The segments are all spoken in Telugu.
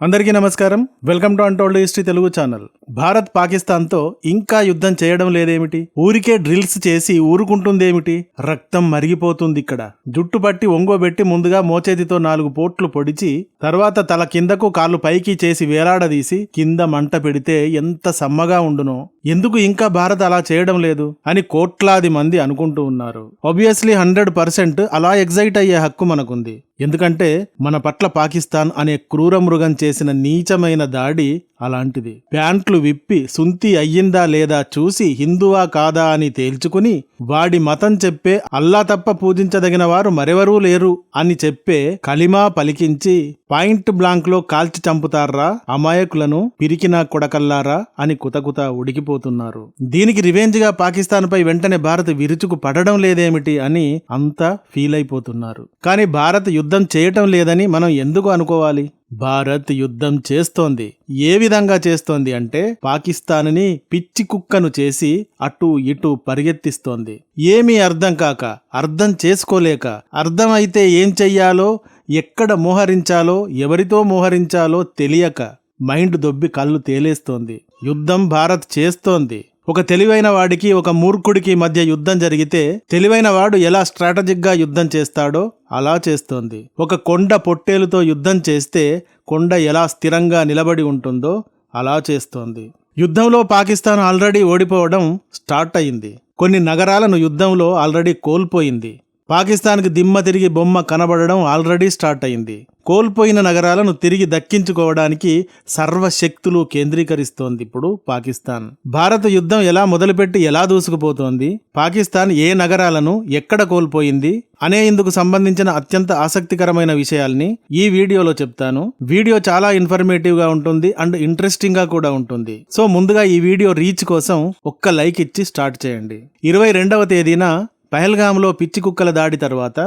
అందరికీ నమస్కారం. Welcome to untold history Telugu channel. Bharat పాకిస్తాన్తో ఇంకా యుద్ధం చేయడం లేదేమిటి? ఊరికే డ్రిల్స్ చేసి ఊరుకుంటుందేమిటి? రక్తం మరిగిపోతుంది ఇక్కడ. జుట్టు పట్టి ఒంగోబెట్టి ముందుగా మోచేతితో నాలుగు పోట్లు పొడిచి తర్వాత తల కిందకు కాళ్ళు పైకి చేసి వేలాడదీసి కింద మంట పెడితే ఎంత సమ్మగా ఉండునో. ఎందుకు ఇంకా భారత్ అలా చేయడం లేదు? అని కోట్లాది మంది అనుకుంటూ ఉన్నారు. ఆబ్వియస్లీ హండ్రెడ్ పర్సెంట్ అలా ఎగ్జైట్ అయ్యే హక్కు మనకుంది. ఎందుకంటే మన పట్ల పాకిస్తాన్ అనే క్రూర మృగం చేసిన నీచమైన దాడి అలాంటిది. ప్యాంట్లు విప్పి సుంతి అయ్యిందా లేదా చూసి హిందువా కాదా అని తేల్చుకుని వాడి మతం చెప్పే అల్లా తప్ప పూజించదగిన వారు మరెవరూ లేరు అని చెప్పే కలిమా పలికించి పాయింట్ బ్లాంక్లో కాల్చి చంపుతారా? అమాయకులను పిరికినా కొడకల్లారా? అని కుతకుత ఉడికిపోతున్నారు. దీనికి రివెంజ్గా పాకిస్తాన్ పై వెంటనే భారత్ విరుచుకు పడడం లేదేమిటి అని అంతా ఫీల్ అయిపోతున్నారు కానీ భారత్ యుద్ధం చేయటం లేదని మనం ఎందుకు అనుకోవాలి? భారత్ యుద్ధం చేస్తోంది. ఏ విధంగా చేస్తోంది అంటే పాకిస్తాన్ని పిచ్చి కుక్కను చేసి అటు ఇటు పరిగెత్తిస్తోంది. ఏమీ అర్థం కాక అర్థం చేసుకోలేక అర్థమైతే ఏం చెయ్యాలో ఎక్కడ మోహరించాలో ఎవరితో మోహరించాలో తెలియక మైండ్ దొబ్బి కళ్ళు తేలేస్తోంది. యుద్ధం భారత్ చేస్తోంది. ఒక తెలివైన వాడికి ఒక మూర్ఖుడికి మధ్య యుద్ధం జరిగితే తెలివైన వాడు ఎలా స్ట్రాటజిక్గా యుద్ధం చేస్తాడో అలా చేస్తోంది. ఒక కొండ పొట్టేలుతో యుద్ధం చేస్తే కొండ ఎలా స్థిరంగా నిలబడి ఉంటుందో అలా చేస్తోంది. యుద్ధంలో పాకిస్తాన్ ఆల్రెడీ ఓడిపోవడం స్టార్ట్ అయింది. కొన్ని నగరాలను యుద్ధంలో ఆల్రెడీ కోల్పోయింది. పాకిస్తాన్కి దిమ్మ తిరిగి బొమ్మ కనబడడం ఆల్రెడీ స్టార్ట్ అయింది. కోల్పోయిన నగరాలను తిరిగి దక్కించుకోవడానికి సర్వశక్తులు కేంద్రీకరిస్తోంది ఇప్పుడు పాకిస్తాన్. భారత యుద్ధం ఎలా మొదలుపెట్టి ఎలా దూసుకుపోతోంది? పాకిస్తాన్ ఏ నగరాలను ఎక్కడ కోల్పోయింది? అనే ఇందుకు సంబంధించిన అత్యంత ఆసక్తికరమైన విషయాల్ని ఈ వీడియోలో చెప్తాను. వీడియో చాలా ఇన్ఫర్మేటివ్గా ఉంటుంది అండ్ ఇంట్రెస్టింగ్గా కూడా ఉంటుంది. సో ముందుగా ఈ వీడియో రీచ్ కోసం ఒక్క లైక్ ఇచ్చి స్టార్ట్ చేయండి. ఇరవై రెండవ తేదీన పహల్గామ్లో పిచ్చి కుక్కల దాడి తర్వాత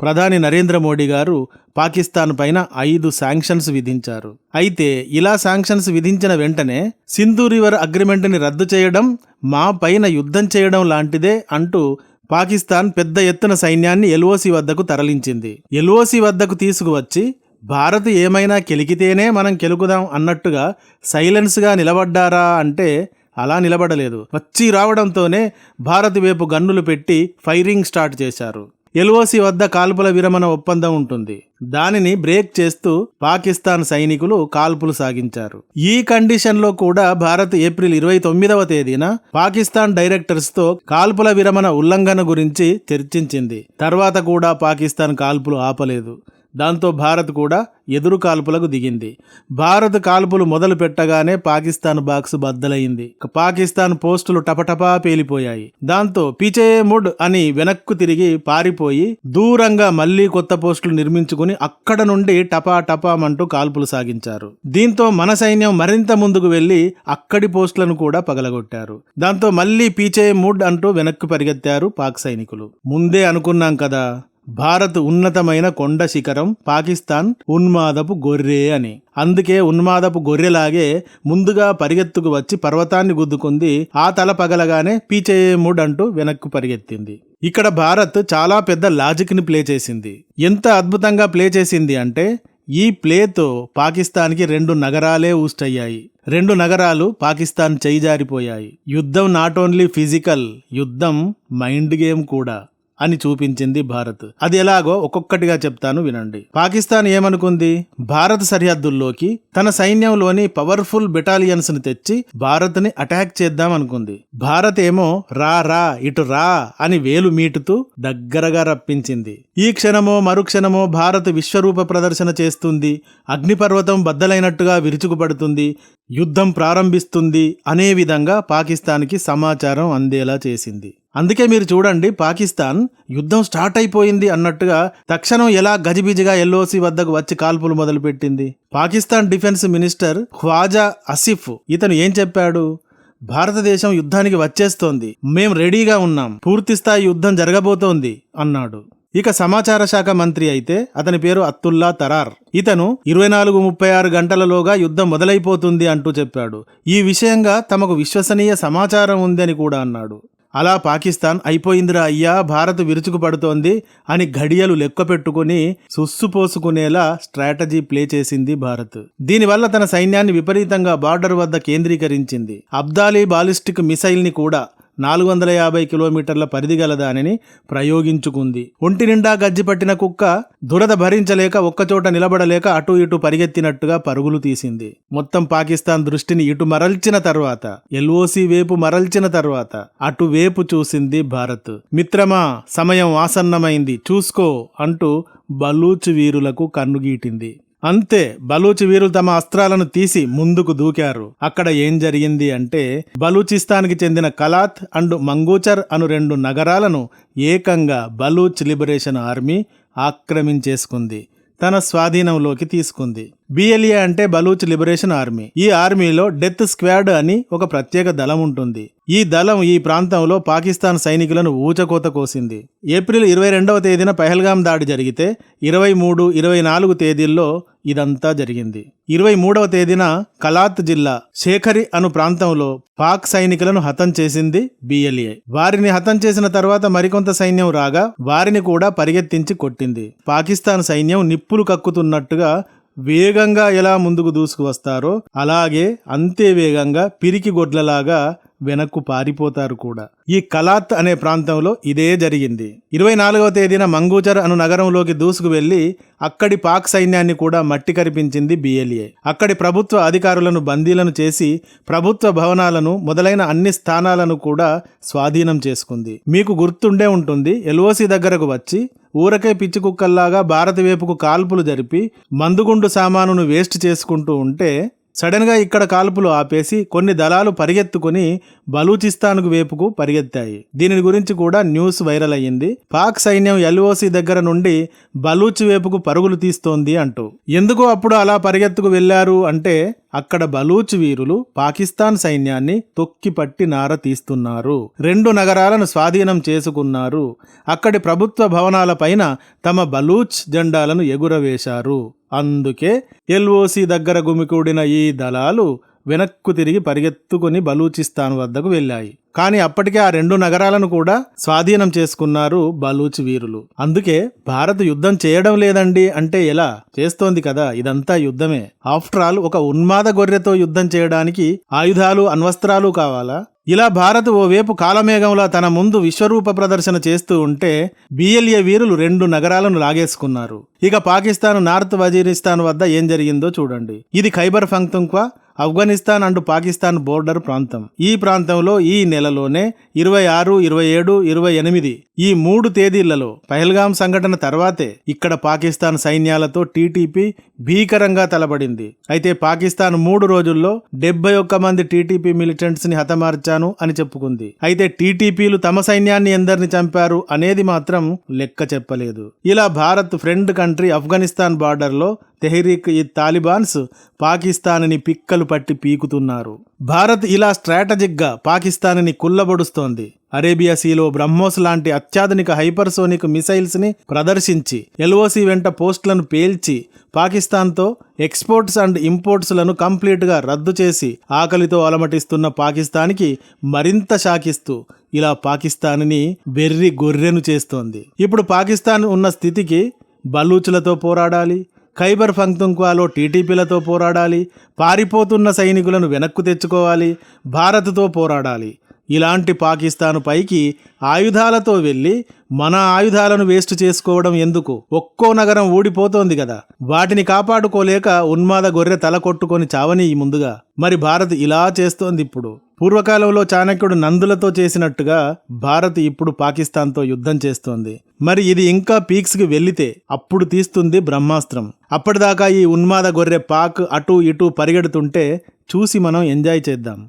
ప్రధాని నరేంద్ర మోడీ గారు పాకిస్తాన్ పైన ఐదు శాంక్షన్స్ విధించారు. అయితే ఇలా శాంక్షన్స్ విధించిన వెంటనే సింధు రివర్ అగ్రిమెంట్ని రద్దు చేయడం మా పైన యుద్ధం చేయడం లాంటిదే అంటూ పాకిస్తాన్ పెద్ద ఎత్తున సైన్యాన్ని ఎల్ఓసి వద్దకు తరలించింది. ఎల్ఓసి వద్దకు తీసుకువచ్చి భారత్ ఏమైనా కెలికితేనే మనం కెలుకుదాం అన్నట్టుగా సైలెన్స్గా నిలబడ్డారా అంటే అలా నిలబడలేదు. వచ్చి రావడంతోనే భారత్ వైపు గన్నులు పెట్టి ఫైరింగ్ స్టార్ట్ చేశారు. ఎల్ఓసి వద్ద కాల్పుల విరమణ ఒప్పందం ఉంటుంది. దానిని బ్రేక్ చేస్తూ పాకిస్తాన్ సైనికులు కాల్పులు సాగించారు. ఈ కండిషన్లో కూడా భారత్ ఏప్రిల్ ఇరవై తొమ్మిదవ తేదీన పాకిస్తాన్ డైరెక్టర్స్తో కాల్పుల విరమణ ఉల్లంఘన గురించి చర్చించింది. తర్వాత కూడా పాకిస్తాన్ కాల్పులు ఆపలేదు. దాంతో భారత్ కూడా ఎదురు కాల్పులకు దిగింది. భారత్ కాల్పులు మొదలు పెట్టగానే పాకిస్తాన్ బాక్స్ బద్దలైంది. పాకిస్తాన్ పోస్టులు టపటపా పేలిపోయాయి. దాంతో పీచే ముడ్ అని వెనక్కు తిరిగి పారిపోయి దూరంగా మళ్ళీ కొత్త పోస్టులు నిర్మించుకుని అక్కడ నుండి టపా టపామంటూ కాల్పులు సాగించారు. దీంతో మన సైన్యం మరింత ముందుకు వెళ్ళి అక్కడి పోస్టులను కూడా పగలగొట్టారు. దాంతో మళ్ళీ పీచే ముడ్ అంటూ వెనక్కు పరిగెత్తారు పాక్ సైనికులు. ముందే అనుకున్నాం కదా భారత్ ఉన్నతమైన కొండ శిఖరం పాకిస్తాన్ ఉన్మాదపు గొర్రె అని. అందుకే ఉన్మాదపు గొర్రెలాగే ముందుగా పరిగెత్తుకు వచ్చి పర్వతాన్ని గుద్దుకుంది. ఆ తల పగలగానే పీచేముడ్ అంటూ వెనక్కు పరిగెత్తింది. ఇక్కడ భారత్ చాలా పెద్ద లాజిక్ని ప్లే చేసింది. ఎంత అద్భుతంగా ప్లే చేసింది అంటే ఈ ప్లేతో పాకిస్తాన్కి రెండు నగరాలే ఊస్టయ్యాయి రెండు నగరాలు పాకిస్తాన్ చేయిజారిపోయాయి యుద్ధం నాట్ ఓన్లీ ఫిజికల్ యుద్ధం మైండ్ గేమ్ కూడా. అని చూపించింది భారత్. అది ఎలాగో ఒక్కొక్కటిగా చెప్తాను వినండి. పాకిస్తాన్ ఏమనుకుంది? భారత సరిహద్దుల్లోకి తన సైన్యంలోని పవర్ఫుల్ బెటాలియన్స్ని తెచ్చి భారత్ని అటాక్ చేద్దాం అనుకుంది. భారత్ ఏమో రా రా ఇటు రా అని వేలు మీటుతూ దగ్గరగా రప్పించింది. ఈ క్షణమో మరుక్షణమో భారత్ విశ్వరూప ప్రదర్శన చేస్తుంది. అగ్నిపర్వతం బద్దలైనట్టుగా విరుచుకుపడుతుంది. యుద్ధం ప్రారంభిస్తుంది అనే విధంగా పాకిస్తాన్కి సమాచారం అందేలా చేసింది. అందుకే మీరు చూడండి పాకిస్తాన్ యుద్ధం స్టార్ట్ అయిపోయింది అన్నట్టుగా తక్షణం ఎలా గజిబిజిగా ఎల్ఓసి వద్దకు వచ్చి కాల్పులు మొదలుపెట్టింది. పాకిస్తాన్ డిఫెన్స్ మినిస్టర్ ఖ్వాజా అసిఫ్ ఇతను ఏం చెప్పాడు? భారతదేశం యుద్ధానికి వచ్చేస్తోంది మేం రెడీగా ఉన్నాం పూర్తిస్థాయి యుద్ధం జరగబోతోంది అన్నాడు. ఇక సమాచార శాఖ మంత్రి అయితే అతని పేరు అత్తుల్లా తరార్. ఇతను ఇరవై నాలుగు ముప్పై ఆరు గంటలలోగా యుద్ధం మొదలైపోతుంది అంటూ చెప్పాడు. ఈ విషయంగా తమకు విశ్వసనీయ సమాచారం ఉందని కూడా అన్నాడు. అలా పాకిస్తాన్ అయిపోయిందిరా అయ్యా భారత్ విరుచుకుపడుతోంది అని ఘడియలు లెక్క పెట్టుకుని సుస్సుపోసుకునేలా స్ట్రాటజీ ప్లే చేసింది భారత్. దీనివల్ల తన సైన్యాన్ని విపరీతంగా బార్డర్ వద్ద కేంద్రీకరించింది. అబ్దాలీ బాలిస్టిక్ మిసైల్ని కూడా నాలుగు వందల యాభై కిలోమీటర్ల పరిధి గల దానిని ప్రయోగించుకుంది. ఒంటి నిండా గజ్జి పట్టిన కుక్క దురద భరించలేక ఒక్కచోట నిలబడలేక అటు ఇటు పరిగెత్తినట్టుగా పరుగులు తీసింది. మొత్తం పాకిస్తాన్ దృష్టిని ఇటు మరల్చిన తర్వాత ఎల్ఓసి వేపు మరల్చిన తర్వాత అటు వేపు చూసింది భారత్. మిత్రమా సమయం ఆసన్నమైంది చూసుకో అంటూ బలూచ్ వీరులకు కన్నుగీటింది. అంతే బలూచి వీరులు తమ అస్త్రాలను తీసి ముందుకు దూకారు. అక్కడ ఏం జరిగింది అంటే బలూచిస్తాన్కి చెందిన కలాత్ అండ్ మంగూచర్ అను రెండు నగరాలను ఏకంగా బలూచ్ లిబరేషన్ ఆర్మీ ఆక్రమించేసుకుంది తన స్వాధీనంలోకి తీసుకుంది. బిఎల్ఏ అంటే బలూచ్ లిబరేషన్ ఆర్మీ. ఈ ఆర్మీలో డెత్ స్క్వాడ్ అని ఒక ప్రత్యేక దళం ఉంటుంది. ఈ దళం ఈ ప్రాంతంలో పాకిస్తాన్ సైనికులను ఊచకోత కోసింది. ఏప్రిల్ ఇరవై రెండవ తేదీన పహల్గాం దాడి జరిగితే ఇరవై మూడు ఇరవై నాలుగు తేదీల్లో ఇదంతా జరిగింది. ఇరవై మూడవ తేదీన కలాత్ జిల్లా శేఖరి అను ప్రాంతంలో పాక్ సైనికులను హతం చేసింది బిఎల్ఏ వారిని హతం చేసిన తర్వాత మరికొంత సైన్యం రాగా వారిని కూడా పరిగెత్తించి కొట్టింది. పాకిస్తాన్ సైన్యం నిప్పులు కక్కుతున్నట్టుగా వేగంగా ఎలా ముందుకు దూసుకు వస్తారో అలాగే అంతే వేగంగా పిరికి గొడ్లలాగా వెనక్కు పారిపోతారు కూడా. ఈ కలాత్ అనే ప్రాంతంలో ఇదే జరిగింది. ఇరవై నాలుగవ తేదీన మంగూచర్ అను నగరంలోకి దూసుకు వెళ్ళి అక్కడి పాక్ సైన్యాన్ని కూడా మట్టి కరిపించింది బిఎల్ఏ అక్కడి ప్రభుత్వ అధికారులను బందీలను చేసి ప్రభుత్వ భవనాలను మొదలైన అన్ని స్థానాలను కూడా స్వాధీనం చేసుకుంది. మీకు గుర్తుండే ఉంటుంది ఎల్ఓసి దగ్గరకు వచ్చి ఊరకే పిచ్చి కుక్కల్లాగా భారత వైపుకు కాల్పులు జరిపి మందుగుండు సామానును వేస్ట్ చేసుకుంటూ ఉంటే సడన్గా ఇక్కడ కాల్పులు ఆపేసి కొన్ని దళాలు పరిగెత్తుకుని బలూచిస్తాన్కు వేపుకు పరిగెత్తాయి. దీని గురించి కూడా న్యూస్ వైరల్ అయ్యింది. పాక్ సైన్యం ఎల్ఓసి దగ్గర నుండి బలూచ్ వైపుకు పరుగులు తీస్తోంది అంటూ. ఎందుకు అప్పుడు అలా పరిగెత్తుకు వెళ్ళారు అంటే అక్కడ బలూచ్ వీరులు పాకిస్తాన్ సైన్యాన్ని తొక్కిపట్టి నార తీస్తున్నారు. రెండు నగరాలను స్వాధీనం చేసుకున్నారు. అక్కడి ప్రభుత్వ భవనాలపైన తమ బలూచ్ జెండాలను ఎగురవేశారు. అందుకే ఎల్ఓసి దగ్గర గుమికూడిన ఈ దళాలు వెనక్కు తిరిగి పరిగెత్తుకుని బలూచిస్తాన్ వద్దకు వెళ్ళాయి. కానీ అప్పటికే ఆ రెండు నగరాలను కూడా స్వాధీనం చేసుకున్నారు బలూచ్ వీరులు. అందుకే భారత్ యుద్ధం చేయడం లేదండి అంటే ఎలా? చేస్తోంది కదా ఇదంతా యుద్ధమే. ఆఫ్టర్ ఆల్ ఒక ఉన్మాద గొర్రెతో యుద్ధం చేయడానికి ఆయుధాలు అణ్వస్త్రాలు కావాలా? ఇలా భారత్ ఓవేపు కాలమేఘంలో తన ముందు విశ్వరూప ప్రదర్శన చేస్తూ ఉంటే బిఎల్ఏ వీరులు రెండు నగరాలను లాగేసుకున్నారు. ఇక పాకిస్తాన్ నార్త్ వజీరిస్తాన్ వద్ద ఏం జరిగిందో చూడండి. ఇది ఖైబర్ ఫంక్తుంక్వా? ఆఫ్ఘనిస్తాన్ అండ్ పాకిస్తాన్ బోర్డర్ ప్రాంతం. ఈ ప్రాంతంలో ఈ నెలలోనే ఇరవై ఆరు ఇరవై ఏడు ఇరవై ఎనిమిది ఈ మూడు తేదీలలో పహల్గాం సంఘటన తర్వాతే ఇక్కడ పాకిస్తాన్ సైన్యాలతో టీటీపీ భీకరంగా తలబడింది. అయితే పాకిస్తాన్ మూడు రోజుల్లో డెబ్బై ఒక్క మంది టీటీపీ మిలిటెంట్స్ని హతమార్చాను అని చెప్పుకుంది. అయితే టీటీపీలు తమ సైన్యాన్ని ఎందరిని చంపారు అనేది మాత్రం లెక్క చెప్పలేదు. ఇలా భారత్ ఫ్రెండ్ కంట్రీ ఆఫ్ఘనిస్తాన్ బార్డర్లో తెహ్రీక్ ఈ తాలిబాన్స్ పాకిస్తాన్ని పిక్కలు పట్టి పీకుతున్నారు. భారత్ ఇలా స్ట్రాటజిక్గా పాకిస్తాన్ని కుల్లబడుస్తోంది అరేబియా సీలో బ్రహ్మోస్ లాంటి అత్యాధునిక హైపర్సోనిక్ మిసైల్స్ని ప్రదర్శించి ఎల్ఓసి వెంట పోస్టులను పేల్చి పాకిస్తాన్తో ఎక్స్పోర్ట్స్ అండ్ ఇంపోర్ట్స్లను కంప్లీట్గా రద్దు చేసి ఆకలితో అలమటిస్తున్న పాకిస్తాన్కి మరింత షాకిస్తూ ఇలా పాకిస్తాన్ని వెర్రి గొర్రెను చేస్తోంది. ఇప్పుడు పాకిస్తాన్ ఉన్న స్థితికి బలూచులతో పోరాడాలి. ఖైబర్ ఫంక్తుంక్వాలో టీటీపీలతో పోరాడాలి పారిపోతున్న సైనికులను వెనక్కు తెచ్చుకోవాలి భారత్తో పోరాడాలి. ఇలాంటి పాకిస్తాను పైకి ఆయుధాలతో వెళ్ళి మన ఆయుధాలను వేస్ట్ చేసుకోవడం ఎందుకు? ఒక్కో నగరం ఊడిపోతోంది కదా వాటిని కాపాడుకోలేక ఉన్మాద గొర్రె తల కొట్టుకొని చావని ముందుగా. మరి భారత్ ఇలా చేస్తోంది ఇప్పుడు. పూర్వకాలంలో చాణక్యుడు నందులతో చేసినట్టుగా భారత్ ఇప్పుడు పాకిస్తాన్తో యుద్ధం చేస్తోంది. మరి ఇది ఇంకా పీక్స్కి వెళ్ళితే అప్పుడు తీస్తుంది బ్రహ్మాస్త్రం. అప్పటిదాకా ఈ ఉన్మాద గొర్రె పాక్ అటు ఇటు పరిగెడుతుంటే చూసి మనం ఎంజాయ్ చేద్దాం.